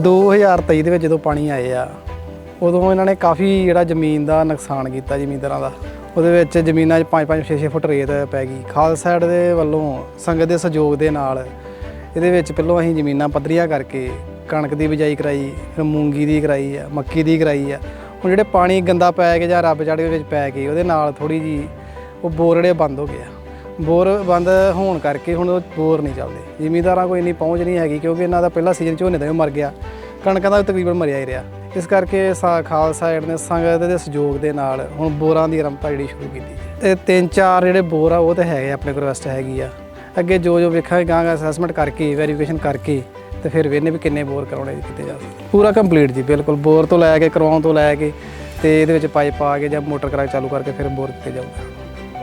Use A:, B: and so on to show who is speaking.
A: 2023 ਦੇ ਵਿੱਚ ਜਦੋਂ ਪਾਣੀ ਆਏ ਆ, ਉਦੋਂ ਇਹਨਾਂ ਨੇ ਕਾਫੀ ਜਿਹੜਾ ਜ਼ਮੀਨ ਦਾ ਨੁਕਸਾਨ ਕੀਤਾ ਜ਼ਮੀਂਦਾਰਾਂ ਦਾ। ਉਹਦੇ ਵਿੱਚ ਜ਼ਮੀਨਾਂ 'ਚ 5-5 6-6 ਫੁੱਟ ਰੇਤ ਪੈ ਗਈ। ਖਾਲਸਾ ਸਾਈਡ ਦੇ ਵੱਲੋਂ ਸੰਗਤ ਦੇ ਸਹਿਯੋਗ ਦੇ ਨਾਲ ਇਹਦੇ ਵਿੱਚ ਪਹਿਲਾਂ ਅਸੀਂ ਜ਼ਮੀਨਾਂ ਪੱਧਰੀਆਂ ਕਰਕੇ ਕਣਕ ਦੀ ਬਿਜਾਈ ਕਰਾਈ, ਫਿਰ ਮੂੰਗੀ ਦੀ ਕਰਾਈ ਆ, ਮੱਕੀ ਦੀ ਕਰਾਈ ਆ। ਹੁਣ ਜਿਹੜੇ ਪਾਣੀ ਗੰਦਾ ਪੈ ਕੇ ਜਾਂ ਰੱਬ ਚੜ੍ਹ ਦੇ ਵਿੱਚ ਪੈ ਕੇ ਉਹਦੇ ਨਾਲ ਥੋੜੀ ਜੀ ਉਹ ਬੋਰ ਜਿਹੜੇ ਬੰਦ ਹੋ ਗਏ ਆ। ਬੋਰ ਬੰਦ ਹੋਣ ਕਰਕੇ ਹੁਣ ਉਹ ਬੋਰ ਨਹੀਂ ਚੱਲਦੇ। ਜ਼ਿਮੀਂਦਾਰਾਂ ਕੋਈ ਇੰਨੀ ਪਹੁੰਚ ਨਹੀਂ ਹੈਗੀ ਕਿਉਂਕਿ ਇਹਨਾਂ ਦਾ ਪਹਿਲਾ ਸੀਜ਼ਨ ਝੋਨੇ ਦਾ ਵੀ ਮਰ ਗਿਆ। ਕਣਕਾਂ ਦਾ ਵੀ ਤਕਰੀਬਨ ਮਰਿਆ ਹੀ ਰਿਹਾ। ਇਸ ਕਰਕੇ ਸਾ ਖਾਲਸਾ ਏਡ ਨੇ ਸੰਗਤ ਦੇ ਸਹਿਯੋਗ ਦੇ ਨਾਲ ਹੁਣ ਬੋਰਾਂ ਦੀ ਆਰੰਭਤਾ ਜਿਹੜੀ ਸ਼ੁਰੂ ਕੀਤੀ ਤੇ ਤਿੰਨ ਚਾਰ ਜਿਹੜੇ ਬੋਰ ਆ ਉਹ ਤਾਂ ਹੈਗੇ ਆ, ਆਪਣੇ ਕੋਲ ਰਿਕਵੈਸਟ ਹੈਗੀ ਆ। ਅੱਗੇ ਜੋ ਜੋ ਵੇਖਾਂਗੇ ਗਾਂਗਾ ਅਸੈਸਮੈਂਟ ਕਰਕੇ ਵੈਰੀਫਿਕੇਸ਼ਨ ਕਰਕੇ ਤੇ ਫਿਰ ਵੇਖਨੇ ਵੀ ਕਿੰਨੇ ਬੋਰ ਕਰਾਉਣੇ ਕਿਤੇ ਜਾ ਪੂਰਾ ਕੰਪਲੀਟ ਜੀ ਬਿਲਕੁਲ। ਬੋਰ ਤੋਂ ਲੈ ਕੇ ਕਰਵਾਉਣ ਤੋਂ ਲੈ ਕੇ ਤੇ ਇਹਦੇ ਵਿੱਚ ਪਾਈਪ ਪਾ ਕੇ ਜਾਂ ਮੋਟਰ ਕਰਾ ਚਾਲੂ ਕਰਕੇ ਫਿਰ ਬੋਰ ਦਿੱਤੇ ਜਾਊਗਾ।